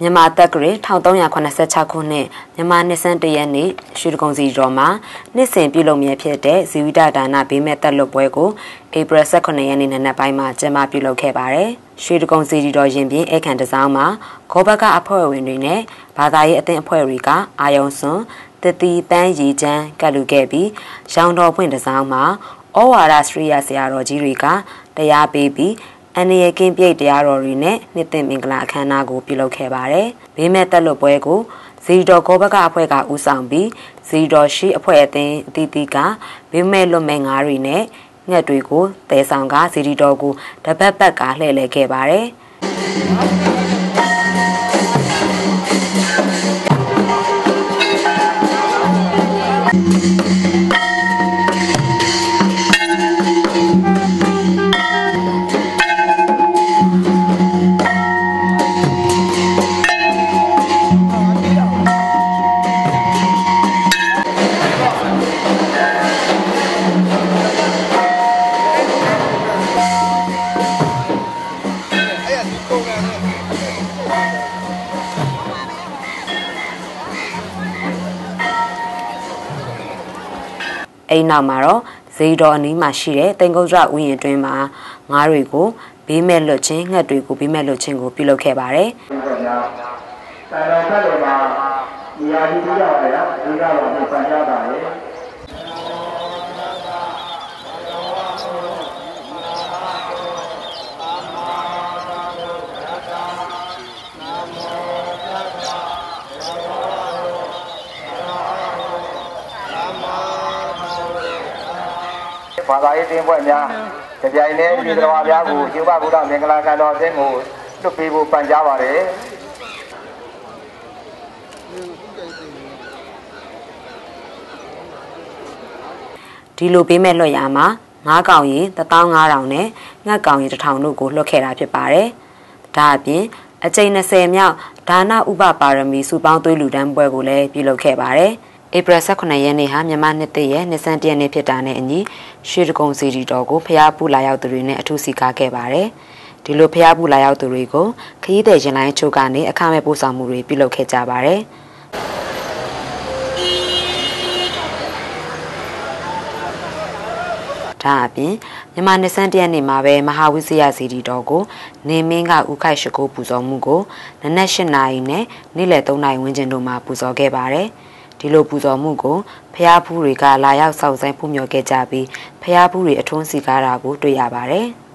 မြန်မာတက်ဂရေ1386ခုနှစ်မြန်မာနှစ်ဆန်းတရက်နေ့ရွှေတကုံစီတော်မှာနှစ်စဉ်ပြုလုပ်မြဲဖြစ်တဲ့ဇီဝိတဒါနဘေးမဲ့တက်လွတ်ပွဲကိုဧပြီ18ရက်နေ့နံနက်ပိုင်းမှာကျင်းပပြုလုပ်ခဲ့ပါတယ်။ရွှေတကုံစီတော်ရင်ပြင်အခန့်တစောင်းမှာဂောဘကအဖွဲ့ဝင်တွေနဲ့ဘာသာရေးအသင်းအဖွဲ့တွေကအာယုံစွန်တတိတန်းရီချမ်းကတ်လူခဲ့ပြီးရောင်တော်ဖွင့်တစောင်းမှာဩဝါဒစရိယဆရာတော်ကြီးတွေကတရားပေးပြီး အန်ရကင်းပြိတ်တရားတော်တွေနဲ့နှစ်သိမ့်မင်္ဂလာအခမ်းအနားကိုပြုလုပ်ခဲ့ပါတယ်။ဘေးမဲ့တက်လွတ်ပွဲကိုဇီတော်ကောဘကအဖွဲ့ကဦးဆောင်ပြီးဇီတော်ရှိအဖွဲ့အသင်းအသီးသီးကဘေးမဲ့လွတ်မဲ့ငါးတွေနဲ့ငှက်တွေကိုတဲဆောင်ကဇီတော်ကိုတပတ်ပတ်ကလှည့်လည်ခဲ့ပါတယ်။ အိမ်နောက်မှာတော့ဇေတော်အနီးမှာရှိတဲ့တင်ကုတ်ရဥယျာဉ်တွင်မှာငါးတွေကိုဘေးမဲ့လွတ်ခြင်းငှက်တွေကိုဘေးမဲ့လွတ်ခြင်းကိုပြုလုပ်ခဲ့ပါတယ်။တိုင်တော်ဖက်တော်မှာနေရာကြီးပြောက်တယ်နော်ဒီကတော့ပြန်ကြတာလေ။ ဘာသာရေးတင်းပွဲများကြပြိုင်နဲ့ဒီတော်များကိုရှင်ဘဗုဒ္ဓမင်္ဂလာကံတော်အသင်းကိုလွတ်ပေးဖို့ပန်ကြားပါတယ်ဒီလိုပေးမဲ့လွှတ်ရမှာငါးကောင်ရင်15000နဲ့ငှက်ကောင်ရင်1000တို့ကိုလွှတ်ခဲ့တာဖြစ်ပါတယ်။ဒါအပြင်အကြိမ်20မြောက်ဒါနဥပပါရမီစုပေါင်းသွေးလူတန်းပွဲကိုလည်းပြုလုပ်ခဲ့ပါတယ်။ ဧပြီ18ရက်နေ့ဟာမြန်မာနှစ်တည့်ရဲ့နှစ်ဆန်းတရက်နေ့ဖြစ်တာနဲ့အညီရွှေတကုံစီတီတော်ကိုဖျားပူလာရောက်သူတွေနဲ့အထူးစီကားခဲ့ပါတယ်။ဒီလိုဖျားပူလာရောက်သူတွေကိုခရီးသည်ရင်လိုင်းချုပ်ကနေအခမဲ့ပို့ဆောင်မှုတွေပြုလုပ်ခဲ့ကြပါတယ်။ဒါအပြင်မြန်မာနှစ်ဆန်းတရက်နေ့မှာပဲမဟာဝိဇ္ဇယစီတီတော်ကိုနေမင်းကဥခိုက်ရှိခိုးပူဇော်မှုကိုနနက်၈နာရီနဲ့နေ့လယ်၃နာရီဝန်းကျင်တို့မှာပူဇော်ခဲ့ပါတယ်။ ဒီလိုပူဇော်မှုကိုဖျားဖူးတွေကလာရောက်စောင့်ဆိုင်ဖူးမြော်ခဲ့ကြပြီးဖျားဖူးတွေအထွန်းစီကားတာကိုတွေ့ရပါတယ်။